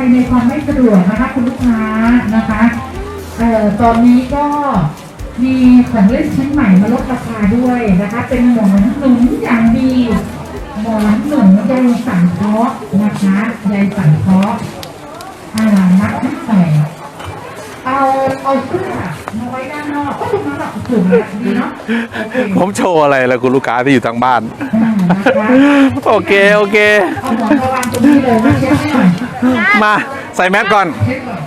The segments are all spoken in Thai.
ภัยในความไม่สะดวกนะคะคุณลูกค้านะคะเอ่อตอนนี้ก็มีของเล่นชิ้นใหม่มาลดราคาด้วยนะคะ เป็นหมอนหนุนอย่างดีหมอนหนุนใยสังเคราะห์นะคะใยสังเคราะห์อ่ามัดนิดหน่อยเอาเอาเสื้อมาไว้ด้านนอกก็ตรงนั้นแหละถูกแล้วดีเนาะโอเค ผมโชว์อะไรล่ะคุณลูกค้าที่อยู่ทางบ้านอ่านะคะ โอเค โอเค เอาหมอนมาวางตรงนี้เลยมาเช็ดให้หน่อยมาใส่แมสก่อน เช็ดก่อน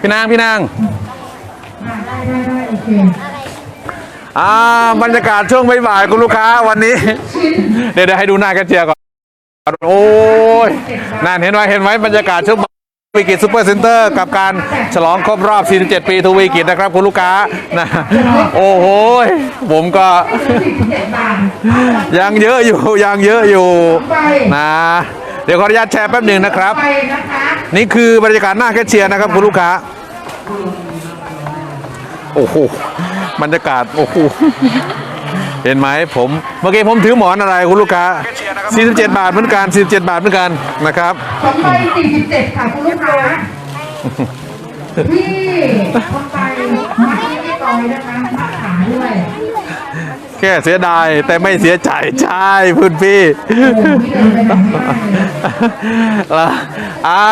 ก่อนนะพี่นาง พี่นาง อ่าได้ได้ได้โอเคอ่าบรรยากาศช่วงบ่ายๆคุณลูกค้าวันนี้ เดี๋ยวเดี๋ยวให้ดูหน้ากันเชียก่อน โอ้ยนั่นเห็นไหมเห็นไหมบรรยากาศช่วง วิกิตซูเปอร์เซ็นเตอร์กับการฉลองครบรอบ 47 ปีทูวีกิตนะครับ คุณลูกค้านะโอ้โหผมก็สิบเจ็ดบาทยังเยอะอยู่ ยังเยอะอยู่นะ เดี๋ยวขออนุญาตแชร์แป๊บหนึ่งนะครับ นี่คือบรรยากาศหน้าแคชเชียร์นะครับ คุณลูกค้า โอ้โหบรรยากาศ โอ้โห เห็นไหมผมเมื่อกี้ผมถือหมอนอะไรคุณลูกค้า 47 บาทเหมือนกัน47 บาทเหมือนกันนะครับสองใบสี่สิบเจ็ดค่ะคุณลูกค้าพี่คนไปมัดที่ไม่ต่อยนะคะมัดขาด้วยแค่เสียดายแต่ไม่เสียใจใช่พื้นพี่โอ้โหพี่เดินไปไหนไม่ได้เลยแล้วอ่า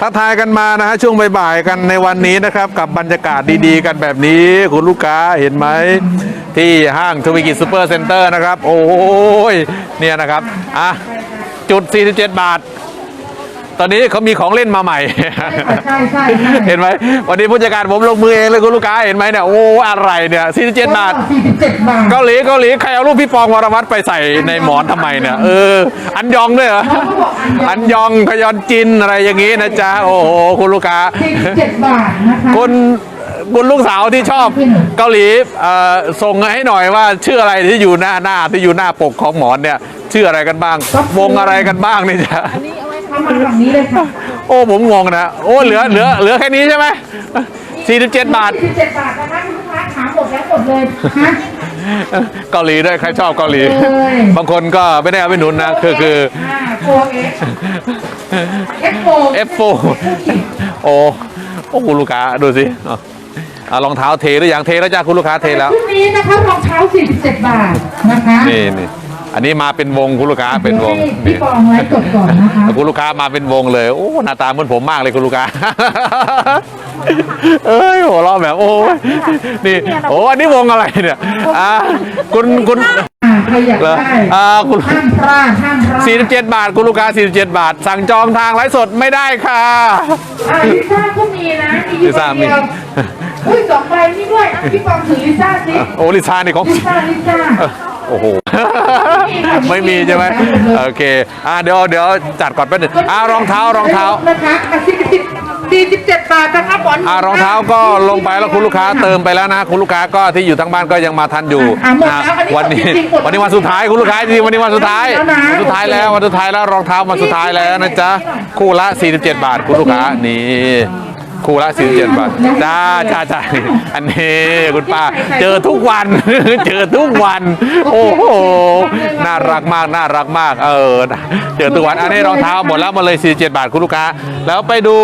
ทักทายกันมานะฮะช่วงบ่ายๆกันในวันนี้นะครับ กับบรรยากาศดีๆ กันแบบนี้คุณลูกค้าเห็นไหม ที่ห้างทวีกิจซูเปอร์เซ็นเตอร์นะครับ โอ้ยเนี่ยนะครับอะจุด 47 บาท ตอนนี้เขามีของเล่นมาใหม่ใช่ใช่ใช่เห็นไหมวันนี้ผู้จัดการผมลงมือเองเลยคุณลูกค้าเห็นไหมเนี่ยโอ้อะไรเนี่ย 47 บาทสี่สิบเจ็ดบาทเกาหลีเกาหลีใครเอารูปพี่ปองวรวัตรไปใส่ในหมอนทำไมเนี่ยเอออันยองด้วยเหรอเขาก็บอกอัอันนยองยองพยอนจินอะไรอย่างงี้นะจ๊ะโอ้โหคุณลูกค้าสี่สิบเจ็ดบาทนะคะคุณ คุณลูกสาวที่ชอบเกาหลีเอ่อส่งให้หน่อยว่าชื่ออะไรที่อยู่หน้าหน้าที่อยู่หน้าปกของหมอนเนี่ยชื่ออะไรกันบ้าง วงอะไรกันบ้างนี่จ๊ะเข้ามาฝั่งนี้เลยค่ะโอ้ผมงงนะโอ้เหลือเหลือเหลือแค่นี้ใช่ไหม47บาทสี่สิบเจ็ดบาทนะคะคุณลูกค้าถามหมดแล้วหมดเลยฮะเกาหลีด้วยใครชอบเกาหลีเอ้ยบางคนก็ไม่ได้เอาไปหนุนนะ คือคือโฟเอ็กเอฟโฟ F4 โอ้โอ้คุณลูกค้าดูสิเอาเอารองเท้าเทหรือยังเทแล้วจ้าคุณลูกค้าเทแล้วชุดนี้นะคะรองเท้า 47 บาทนะคะนี่นี่อันนี้มาเป็นวงคุณลูกค้าเป็นวงให้พี่นี่ปองไว้กดก่อนนะคะคุณลูกค้ามาเป็นวงเลยโอ้หน้าตาเหมือนผมมากเลยคุณลูกค้า เอ้ยหัวเราะแบบโอ้ยนี่โอ้อันนี้วงอะไรเนี่ยอ่าคุณคุณอ่าใครอยากเหรอได้อ่าคุณ ห้ามพลาดห้ามพลาด47 บาท คุณลูกค้า 47 บาท สั่งจองทางไลฟ์สดไม่ได้ค่ะ อ่าลิซ่าก็มีนะมีอยู่ลิซ่ามีคนเดียว อุ้ยสองใบนี่ด้วยอะพี่ปองถือลิซ่าสิโอ้ลิซ่านี่ของลิซ่าลิซ่าโอ้โห ไม่มีใช่ไหมโอเค อ่าเดี๋ยวเดี๋ยวจัดก่อนแป๊บหนึงอ่ารองเท้ารองเท้านะคะ47บาทนะคะบอลอ่ารองเท้าก็ลงไปแล้วคุณลูกค้าเติมไปแล้วนะ คุณลูกค้าก็ที่อยู่ทั้งบ้านก็ยังมาทันอยู่อะหมดนะแล้วอัวันนี้จริงๆหมดวันนี้วันสุดท้ายคุณลูกค้าจริงๆวันนี้วันสุดท้ายแล้วนะวันสุดท้ายแล้ววันสุดท้ายแล้วรองเท้าวันสุดท้ายแล้วนะจ๊ะคู่ละ 47 บาทคุณลูกค้านี่ คู่ละ47บาทจ้าจ้าจ้าอันนี้คุณป้า เจอทุกวัน เจอทุกวัน โอ้โห น่ารักมากน่ารักมาก เออ เจอทุกวัน อันนี้รองเท้าหมดแล้วมาเลยสี่เจ็ดบาทคุณลูกค้า แล้วไปดู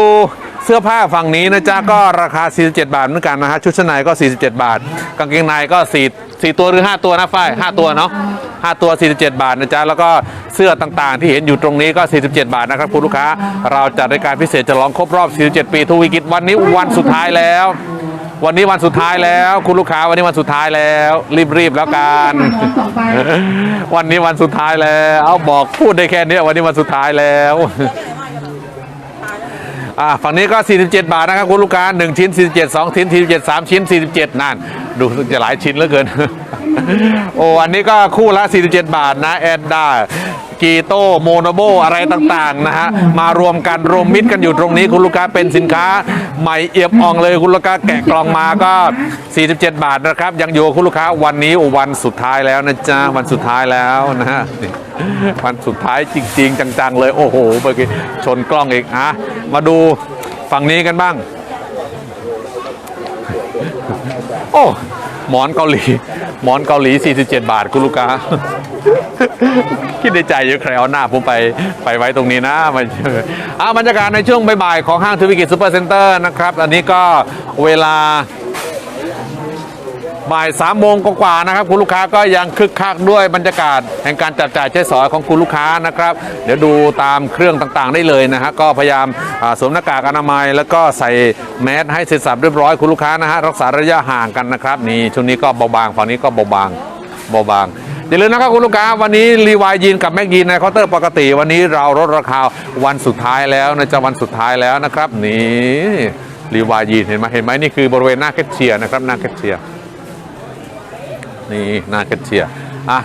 เสื้อผ้าฝั่งนี้นะจ๊ะก็ราคา 47 บาทเหมือนกันนะฮะชุดชั้นในก็ 47 บาท กางเกงในก็4 4ตัวหรือ 5 ตัวนะฝ้าย5ตัวเนาะ5ตัว 47 บาทนะจ๊ะแล้วก็เสื้อต่างๆ ที่เห็นอยู่ตรงนี้ก็ 47 บาทนะครับคุณลูกค้า เราจัดรายการพิเศษฉลองครบรอบ 47 ปีทูวิกิตวันนี้วันสุดท้ายแล้ว วันนี้วันสุดท้ายแล้ว คุณลูกค้าวันนี้วันสุดท้ายแล้ว รีบๆแล้วกัน วันนี้วันสุดท้ายแล้ว เอาบอกพูดได้แค่นี้วันนี้วันสุดท้ายแล้ว อ่าฝั่งนี้ก็ 47 บาทนะครับคุณลูกค้า1ชิ้น 47 2 ชิ้น 47 3 ชิ้น 47นั่นดูจะหลายชิ้นเหลือเกิน โอ้อันนี้ก็คู่ละ 47 บาทนะแอนด้า กีโต้โมโนโบอะไรต่างๆนะฮะมารวมกันรวมมิตรกันอยู่ตรงนี้คุณลูกค้าเป็นสินค้าใหม่เอี่ยมอ่องเลยคุณลูกค้าแกะกล่องมาก็ 47 บาทนะครับ ยังอยู่กับคุณลูกค้าวันนี้วันสุดท้ายแล้วนะจ๊ะวันสุดท้ายแล้วนะฮะนี่วันสุดท้ายจริง ๆ จังๆเลยโอ้โหเมื่อกี้ชนกล้องอีกอะมาดูฝั่งนี้กันบ้าง โอ้หมอนเกาหลี หมอนเกาหลี 47 บาท คุณลูกค้า คิดในใจเยอะใครเอาหน้าผมไปไปไว้ตรงนี้นะมันอ่าบรรยากาศในช่วงบ่ายๆของห้างทวิกิจซูเปอร์เซ็นเตอร์นะครับ อันนี้ก็เวลา บ่ายสามโมงกว่าๆนะครับ คุณลูกค้าก็ยังคึกคักด้วยบรรยากาศแห่งการจับจ่ายใช้สอยของคุณลูกค้านะครับ เดี๋ยวดูตามเครื่องต่างๆได้เลยนะฮะก็พยายามสวมหน้ากากอนามัย แล้วก็ใส่แมสให้เสร็จสับเรียบร้อยคุณลูกค้านะฮะรักษาระยะห่างกันนะครับนี่ช่วงนี้ก็เบาบางฝั่งนี้ก็เบาบางเบาบางอย่าลืมนะครับคุณลูกค้าวันนี้รีวายยีนกับแม็กยีนในเคาน์เตอร์ปกติ วันนี้เราลดราคาวันสุดท้ายแล้วนะจะวันสุดท้ายแล้วนะครับนี่รีวายยีนเห็นไหมเห็นไหมนี่คือบริเวณหน้าแคชเชียร์นะครับหน้าแคชเชียร์ นี่หน้าแคชเชียร์อะ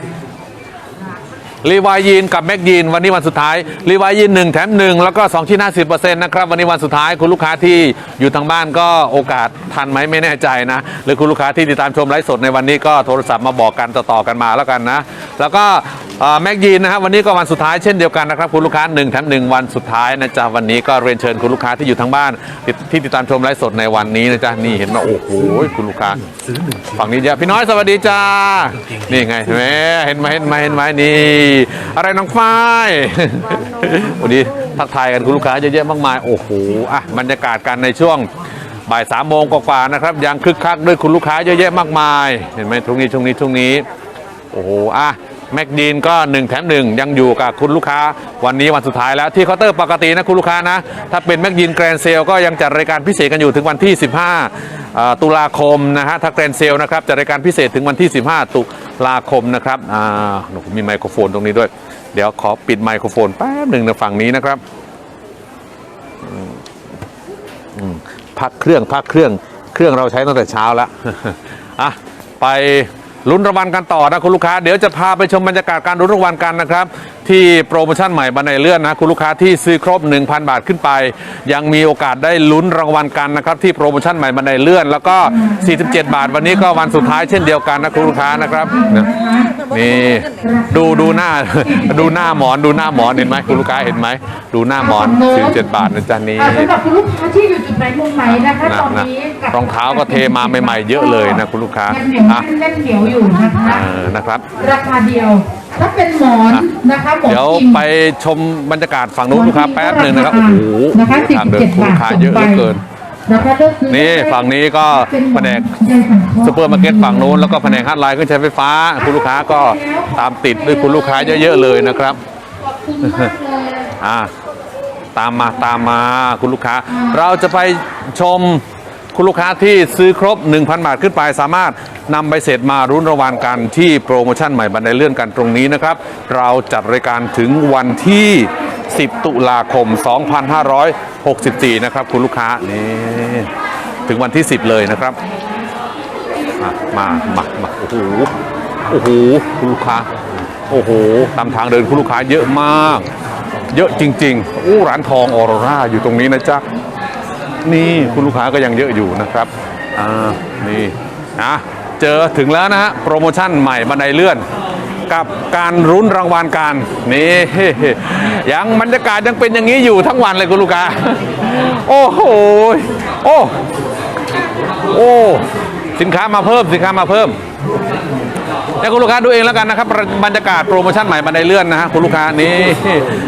รีวายยีนกับแม็กยีนวันนี้วันสุดท้ายรีวายยีนหนึ่งแถมหนึ่งแล้วก็2ชิ้น50%นะครับวันนี้วันสุดท้ายคุณลูกค้าที่อยู่ทางบ้านก็โอกาสทันไหมไม่แน่ใจนะ หรือคุณลูกค้าที่ติดตามชมไลฟ์สดในวันนี้ก็โทรศัพท์มาบอกกันต่อๆกันมาแล้วกันนะ แล้วก็แม็กยีนนะครับวันนี้ก็วันสุดท้ายเช่นเดียวกันนะครับคุณลูกค้า1แถม1วันสุดท้ายนะจ๊ะวันนี้ก็เรียนเชิญคุณลูกค้าที่อยู่ทางบ้านที่ที่ติดตามชมไลฟ์สดในวันนี้นะจ๊ะนี่เห็นไหมโอ้โหคุณลูกค้าฝั่งนี้เยอะพี่น้อยสวัสดีจ้านี่ไงเห็นไหมเห็นไหมเห็นไหมเห็นไหมนี่อะไรน้องฝ้ายวันนี้ทักทายกันคุณลูกค้าเยอะแยะมากมายโอ้โหอะบรรยากาศกันในช่วงบ่ายสามโมงกว่าๆนะครับยังคึกคักด้วยคุณลูกค้าเยอะแยะมากมาย เห็นไหมช่วงนี้ช่วงนี้ช่วงนี้ โอ้โหอะ แม็กดีนก็ 1 แถม 1 ยังอยู่กับคุณลูกค้า วันนี้วันสุดท้ายแล้วที่เคาน์เตอร์ปกตินะคุณลูกค้านะ ถ้าเป็นแม็กดีนแกรนเซลก็ยังจัดรายการพิเศษกันอยู่ถึงวันที่ 15 ตุลาคมนะฮะถ้าแกรนเซลนะครับจัดรายการพิเศษถึงวันที่ 15 ตุลาคมนะครับอ่าโอ้โหมีไมโครโฟนตรงนี้ด้วย เดี๋ยวขอปิดไมโครโฟนแป๊บหนึ่งในฝั่งนี้นะครับพักเครื่องพักเครื่องเครื่องเราใช้ตั้งแต่เช้าแล้วอะไป ลุ้นรางวัลกันต่อนะคุณลูกค้า เดี๋ยวจะพาไปชมบรรยากาศการลุ้นรางวัลกันนะครับ ที่โปรโมชั่นใหม่บันไดเลื่อนนะคุณลูกค้าที่ซื้อครบ 1,000 บาทขึ้นไป ยังมีโอกาสได้ลุ้นรางวัลกันนะครับที่โปรโมชั่นใหม่บันไดเลื่อน แล้วก็ 47 บาทวันนี้ก็วันสุดท้ายเช่นเดียวกันนะคุณลูกค้านะครับ นะนี่ดูดูหน้า ดูหน้าหมอนดูหน้าหมอนเห็นไหมคุณลูกค้าเห็นไหมดูหน้าหมอน47บาทนะจ๊ะนี่อ่าสำหรับคุณลูกค้าที่อยู่จุดไหนมุมไหนนะคะนะตอนนะนี้กับรองเท้าก็เทมาใหม่ๆเยอะเลยนะคุณลูกค้ายังเหนียวอะแน่นเหนียวอยู่นะคะเออนะครับราคาเดียวถ้าเป็นหมอนนะคะหมอนเดี๋ยวจริงไปชมบรรยากาศฝั่งนู้นลูกค้าแป๊บหนึ่งนะครับโอ้โหนะคะทางเดิน47คุณบาลูทกค้าเยอะเหลือเกิน นะคะเลือกซื้อนี่ได้ฝั่งนี้ก็เป็นหแผมอนกใยสังเคราะห์ซูเปอร์มาร์เก็ตฝั่งนู้นแล้วก็แผนกฮาร์ดไลน์เครื่องใช้ไฟฟ้า คุณลูกค้าก็ตามติดด้วยคุณลูกค้าเยอะๆเลยนะครับขอบคุณมากเลยอ่าตามมาตามมาคุณลูกค้า เราจะไปชมคุณลูกค้าที่ซื้อครบ 1,000 บาทขึ้นไปสามารถนำใบเสร็จมารุ้นรางวัลกันที่โปรโมชั่นใหม่บันไดเลื่อนกันตรงนี้นะครับ เราจัดรายการถึงวันที่ 10 ตุลาคม 2564 นะครับ คุณลูกค้า นี่ ถึงวันที่ 10 เลยนะครับอะมามามาโอ้โหโอ้โหคุณลูกค้า โอ้โห ตามทางเดินคุณลูกค้าเยอะมาก เยอะจริงๆอู้ร้านทองออโรราอยู่ตรงนี้นะจ๊ะ นี่คุณลูกค้าก็ยังเยอะอยู่นะครับ อ่า นี่นะเจอถึงแล้วนะฮะโปรโมชั่นใหม่บันไดเลื่อน กับการรุ้นรางวัลกันนี่ยังบรรยากาศยังเป็นอย่างนี้อยู่ทั้งวันเลยคุณลูกค้าโอ้โหโอ้โอ้สินค้ามาเพิ่มสินค้ามาเพิ่มแล้วคุณลูกค้าดูเองแล้วกันนะครับบรรยากาศโปรโมชั่นใหม่บันไดเลื่อนนะฮะคุณลูกค้านี่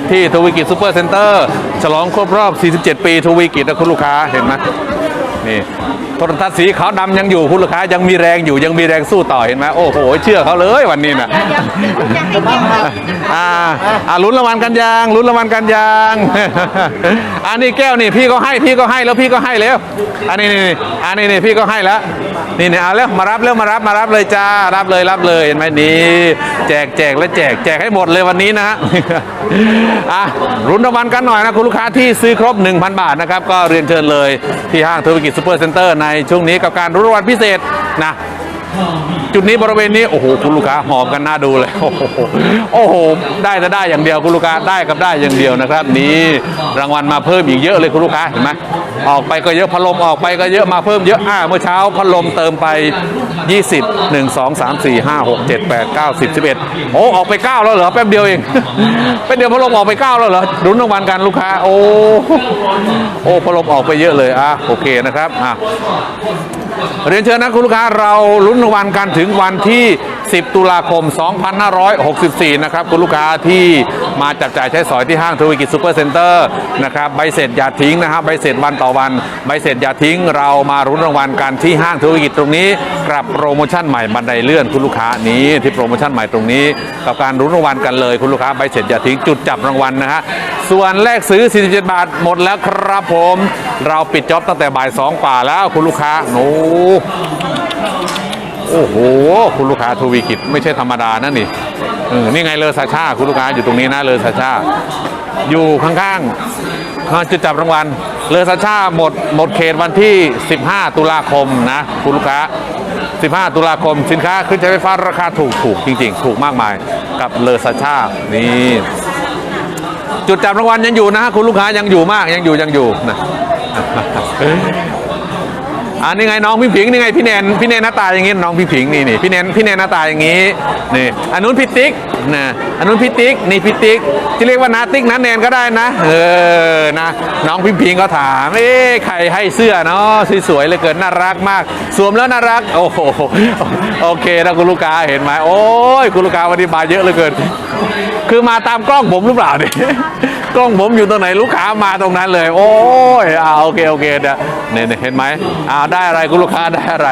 ที่ทวีกิจซูเปอร์เซ็นเตอร์ฉลองครบรอบ 47 ปีทวีกิจนะคุณลูกค้าเห็นไหม นี่โทรทัศน์สีขาวดำยังอยู่คุณลูกค้ายังมีแรงอยู่ยังมีแรงสู้ต่อเห็นไหมโอ้โหเชื่อเขาเลยวันนี้นะอ่าอ่าลุ้นรางวัลกันยังลุ้นรางวัลกันยังอันนี้แก้วนี่พี่ก็ให้พี่ก็ให้แล้วพี่ก็ให้แล้วอันนี้นี่อันนี้นี่พี่ก็ให้แล้ว นี่เนี่ยเอาเร็วมารับเร็วมารับมารับเลยจ้ารับเลยรับเลยเห็นไหมนี่แจกแจกและแจกแจกให้หมดเลยวันนี้นะฮะอะรุนรางวัลกันหน่อยนะคุณลูกค้าที่ซื้อครบ 1,000 บาทนะครับก็เรียนเชิญเลยที่ห้างธุรกิจซูเปอร์เซ็นเตอร์ในช่วงนี้กับการรุนรางวัลพิเศษนะ จุดนี้บริเวณนี้โอ้โหคุณลูกค้าหอมกันน่าดูเลยโอ้โหโอ้โหได้จะได้อย่างเดียวคุณลูกค้าได้กับได้อย่างเดียวนะครับ นี่รางวัลมาเพิ่มอีกเยอะเลยคุณลูกค้าเห็นไหมออกไปก็เยอะพัดลมออกไปก็เยอะมาเพิ่มเยอะอ่าเมื่อเช้าพัดลมเติมไป 20 1 2 3 4 5 6 7 8 9 10 11โอ้ออกไป 9 แล้วเหรอแป๊บเดียวเองแป๊บเดียวพัดลมออกไป 9 แล้วเหรอรุ้นรางวัลกันลูกค้า โอ้โอ้พัดลมออกไปเยอะเลยอะโอเคนะครับอะเรียนเชิญนะคุณลูกค้าเราลุ้นรางวัลกันถึงวันที่ 10 ตุลาคม 2564 นะครับ คุณลูกค้าที่มาจับจ่ายใช้สอยที่ห้างธุรกิจซูเปอร์เซ็นเตอร์นะครับใบเสร็จอย่าทิ้งนะครับใบเสร็จวันต่อวัน ใบเสร็จอย่าทิ้งเรามารุ้นรางวัลกันที่ห้างธุรกิจตรงนี้กับโปรโมชั่นใหม่บันไดเลื่อนคุณลูกค้านี้ที่โปรโมชั่นใหม่ตรงนี้ กับการรุ้นรางวัลกันเลยคุณลูกค้าใบเสร็จอย่าทิ้งจุดจับรางวัลนะฮะส่วนแลกซื้อ 47 บาทหมดแล้วครับผม เราปิดจ็อบตั้งแต่บ่าย2กว่าแล้วคุณลูกค้าโอ้ โอ้โห คุณลูกค้าทวีกิจไม่ใช่ธรรมดานะนี่นี่ไงเลอซาชาคุณลูกค้าอยู่ตรงนี้นะเลอซาชาอยู่ข้างๆจุดจับรางวัลเลอซาชาหมดหมดเขตวันที่ 15 ตุลาคมนะคุณลูกค้า 15 ตุลาคม สินค้าขึ้นใช้ไฟฟ้าราคาถูกถูกจริง ๆ ถูกมากมายกับเลอซาชานี่จุดจับรางวัลยังอยู่นะคุณลูกค้ายังอยู่มากยังอยู่ยังอยู่นะ อันนี้ไงน้องพี่ผิงนี่ไงพี่แนนพี่แนนหน้าตาอย่างงี้น้องพี่ผิงนี่นี่พี่แนนพี่แนนหน้าตาอย่างงี้นี่อันนู้นพี่ติ๊กนะอันนู้นพี่ติ๊กนี่พี่ติ๊กที่เรียกว่านาติ๊กนะแนนก็ได้นะ เออนะ น้องพี่ผิงก็ถามเอ๊ะใครให้เสื้อเนาะสวยๆเลยเกินน่ารักมาก สวมแล้วน่ารัก โอ้โหโอเคนะคุณลูกค้าเห็นไหมโอ้ยคุณลูกค้าวันนี้มาเยอะเหลือเกิน คือมาตามกล้องผมหรือเปล่าเนี่ยกล้องผมอยู่ตรงไหนลูกค้ามาตรงนั้นเลย โอ้ยอ่าโอเคโอเคเดี๋ยวเนี่ยเนี่ยเห็นไหมอ่าได้อะไรคุณลูกค้าได้อะไร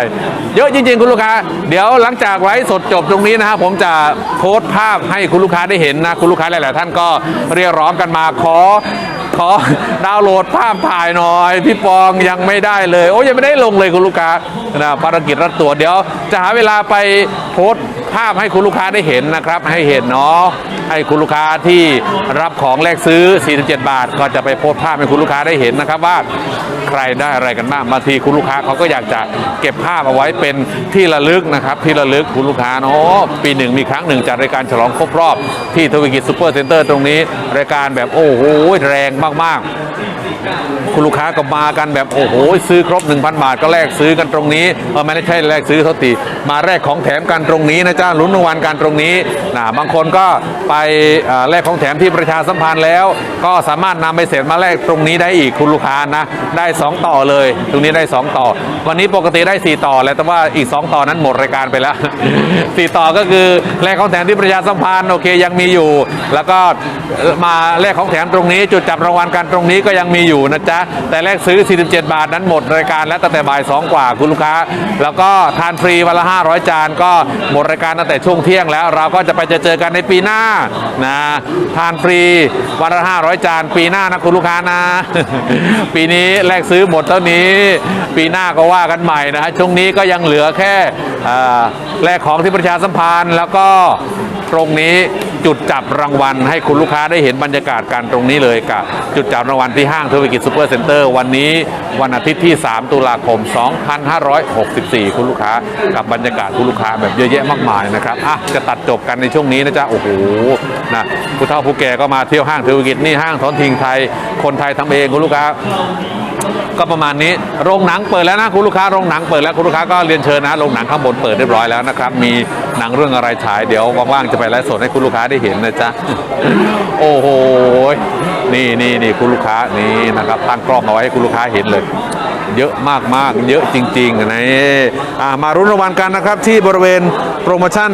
เยอะจริง ๆ คุณลูกค้า เดี๋ยวหลังจากไลฟ์สดจบตรงนี้นะครับผมจะโพสต์ภาพให้คุณลูกค้าได้เห็นนะคุณลูกค้าหลาย ๆ ท่านก็เรียกร้องกันมาขอขอดาวน์โหลดภาพถ่ายหน่อย พี่ปองยังไม่ได้เลย โอ้ยังไม่ได้ลงเลยคุณลูกค้านะภารกิจรัดตัวเดี๋ยว จะหาเวลาไปโพสต์ ภาพให้คุณลูกค้าได้เห็นนะครับ ให้เห็นเนาะให้คุณลูกค้าที่รับของแลกซื้อ 47 บาท ก็จะไปโพสภาพให้คุณลูกค้าได้เห็นนะครับว่าใครได้อะไรกันบ้างบางทีคุณลูกค้าเขาก็อยากจะเก็บภาพเอาไว้เป็นที่ระลึกนะครับ ที่ระลึกคุณลูกค้าเนาะปีหนึ่งมีครั้งหนึ่งจัดรายการฉลองครบรอบที่ทวีกิจซูเปอร์เซ็นเตอร์ตรงนี้รายการแบบโอ้โหแรงมากๆ คุณลูกค้าก็มากันแบบโอ้โหซื้อครบ 1,000 บาทก็แลกซื้อกันตรงนี้เออไม่ใช่แลกซื้อเท่าตีมาแลกของแถมกันตรงนี้นะจ๊ะลุ้นรางวัลกันตรงนี้นะบางคนก็ไปแลกของแถมที่ประชาสัมพันธ์แล้ว ก็สามารถนำไปเสร็จมาแลกตรงนี้ได้อีกคุณลูกค้านะได้ 2 ต่อเลย ตรงนี้ได้ 2 ต่อ วันนี้ปกติได้ 4 ต่อแล้วแต่ว่าอีก 2 ต่อนั้นหมดรายการไปแล้ว 4 ต่อก็คือแลกของแถมที่ประชาสัมพันธ์โอเคยังมีอยู่ แล้วก็มาแลกของแถมตรงนี้ จุดจับรางวัลกันตรงนี้ก็ยังมีอยู่นะจ๊ะ แต่แลกซื้อ 47 บาทนั้นหมดรายการแล้วตั้งแต่บ่าย 2 กว่าคุณลูกค้า แล้วก็ทานฟรีวันละ 500 จานก็หมดรายการตั้งแต่ช่วงเที่ยงแล้ว เราก็จะไปจอเจอกันในปีหน้านะทานฟรีวันละ 500 จาน ปีหน้านะคุณลูกค้านะ ปีนี้แลกซื้อหมดเท่านี้ ปีหน้าก็ว่ากันใหม่นะฮะช่วงนี้ก็ยังเหลือแค่แลกของที่ประชาสัมพันธ์แล้วก็ตรงนี้จุดจับรางวัลให้คุณลูกค้าได้เห็นบรรยากาศกันตรงนี้เลยกับจุดจับรางวัลที่ห้างธุรกิจซูเปอร์เซ็นเตอร์วันนี้วันอาทิตย์ที่ 3 ตุลาคม 2564 คุณลูกค้ากับบรรยากาศคุณลูกค้าแบบเยอะแยะมากมายนะครับอะจะตัดจบกันในช่วงนี้นะจ๊ะโอ้โหนะผู้เฒ่าผู้แก่ก็มาเที่ยวห้างธุรกิจนี่ห้างท้องทิงไทยคนไทยทำเองคุณลูกค้า ก็ประมาณนี้โรงหนังเปิดแล้วนะคุณลูกค้าโรงหนังเปิดแล้วคุณลูกค้าก็เรียนเชิญนะโรงหนังข้างบนเปิดเรียบร้อยแล้วนะครับมีหนังเรื่องอะไรฉายเดี๋ยวว่างๆจะไปไลฟ์สดให้คุณลูกค้าได้เห็นนะจ๊ะโอ้โหนี่นี่นี่คุณลูกค้านี่นะครับตั้งกล้องเอาไว้ให้คุณลูกค้าเห็นเลย เยอะมากมากเยอะจริงๆนะอ่ามารุ้นรางวัลกันนะครับที่บริเวณโปรโมชั่น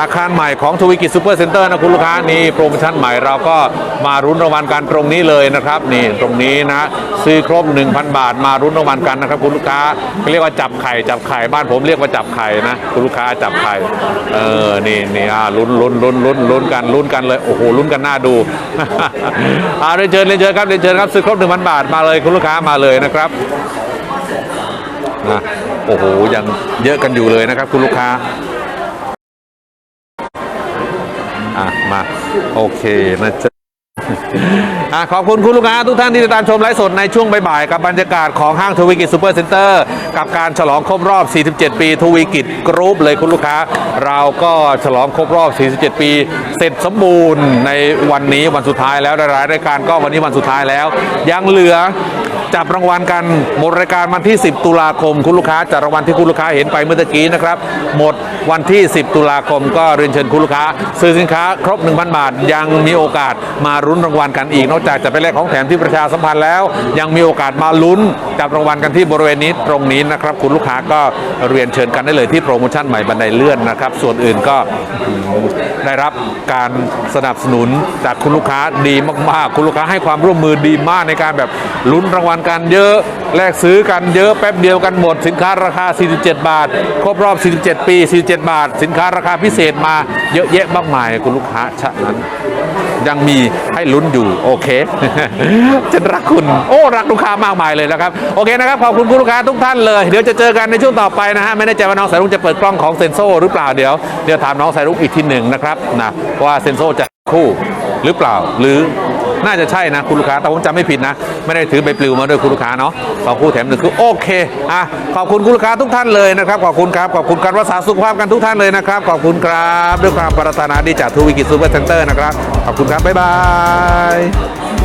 อาคารใหม่ของทวีกิจซูเปอร์เซ็นเตอร์นะคุณลูกค้านี่โปรโมชั่นใหม่เราก็มารุ้นรางวัลกันตรงนี้เลยนะครับนี่ตรงนี้นะซื้อครบ 1,000 บาท มารุ้นรางวัลกันนะครับคุณลูกค้าเรียกว่าจับไข่จับไข่บ้านผมเรียกว่าจับไข่นะคุณลูกค้าจับไข่เออนี่นี่อ่าลุ้นลุ้นลุ้นลุ้นลุ้นกันลุ้นกันเลยโอ้โหลุ้นกันหน้าดูอ่าเรียนเชิญเรียนเชิญครับเรียนเชิญครับซื้อครบ 1,000 บาทมาเลยคุณลูกค้ามาเลยนะครับนะโอ้โหยังเยอะกันอยู่เลยนะครับคุณลูกค้า มา โอเคนะจ๊ะอขอบคุณคุณลูกค้าทุกท่านที่ติดตามชมไลฟ์สดในช่วงบ่ายๆกับบรรยากาศของห้างทวีกิจซูเปอร์เซ็นเตอร์กับการฉลองครบรอบ 47 ปีทวีกิจกรุ๊ปเลยคุณลูกค้า เราก็ฉลองครบรอบ 47 ปี เสร็จสมบูรณ์ในวันนี้วันสุดท้ายแล้วหลายรายการก็วันนี้วันสุดท้ายแล้ว ยังเหลือ จับรางวัลกันหมดรายการวันที่ 10 ตุลาคม คุณลูกค้าจับรางวัลที่คุณลูกค้าเห็นไปเมื่อกี้นะครับ หมดวันที่ 10 ตุลาคม ก็เรียนเชิญคุณลูกค้า ซื้อสินค้าครบ 1,000 บาท ยังมีโอกาสมาลุ้นรางวัลกันอีก นอกจากจะไปแลกของแถมที่ประชาสัมพันธ์แล้ว ยังมีโอกาสมาลุ้นจับรางวัลกันที่บริเวณนี้ตรงนี้นะครับคุณลูกค้าก็เรียนเชิญกันได้เลยที่โปรโมชั่นใหม่บันไดเลื่อนนะครับ ส่วนอื่นก็ได้รับการสนับสนุนจากคุณลูกค้าดีมากๆ คุณลูกค้าให้ความร่วมมือดีมากในการแบบลุ้นรางวัลกันเยอะ แลกซื้อกันเยอะแป๊บเดียวกันหมด สินค้าราคา 47 บาท ครบรอบ 47 ปี 47 บาท สินค้าราคาพิเศษมาเยอะแยะมากมายคุณลูกค้าฉะนั้นยังมีให้ลุ้นอยู่โอเคฉันรักคุณโอ้รักลูกค้ามากมายเลยนะครับโอเคนะครับขอบคุณคุณลูกค้าทุกท่านเลยเดี๋ยวจะเจอกันในช่วงต่อไปนะฮะไม่แน่ใจว่าน้องสายรุ้งจะเปิดกล้องของเซนโซหรือเปล่าเดี๋ยวเดี๋ยวถามน้องสายรุ้งอีกทีหนึ่งนะครับนะว่าเซนโซจะคู่หรือเปล่าหรือ น่าจะใช่นะคุณลูกค้าแต่ผมจำไม่ผิดนะ ไม่ได้ถือใบปลิวมาด้วยคุณลูกค้าเนาะสองคู่แถมหนึ่งคือโอเคอะขอบคุณคุณลูกค้าทุกท่านเลยนะครับขอบคุณครับขอบคุณการรักษาสุขภาพกันทุกท่านเลยนะครับขอบคุณครับด้วยความปรารถนาดีจากทูวิกิซูเปอร์เซ็นเตอร์นะครับขอบคุณครับบ๊ายบาย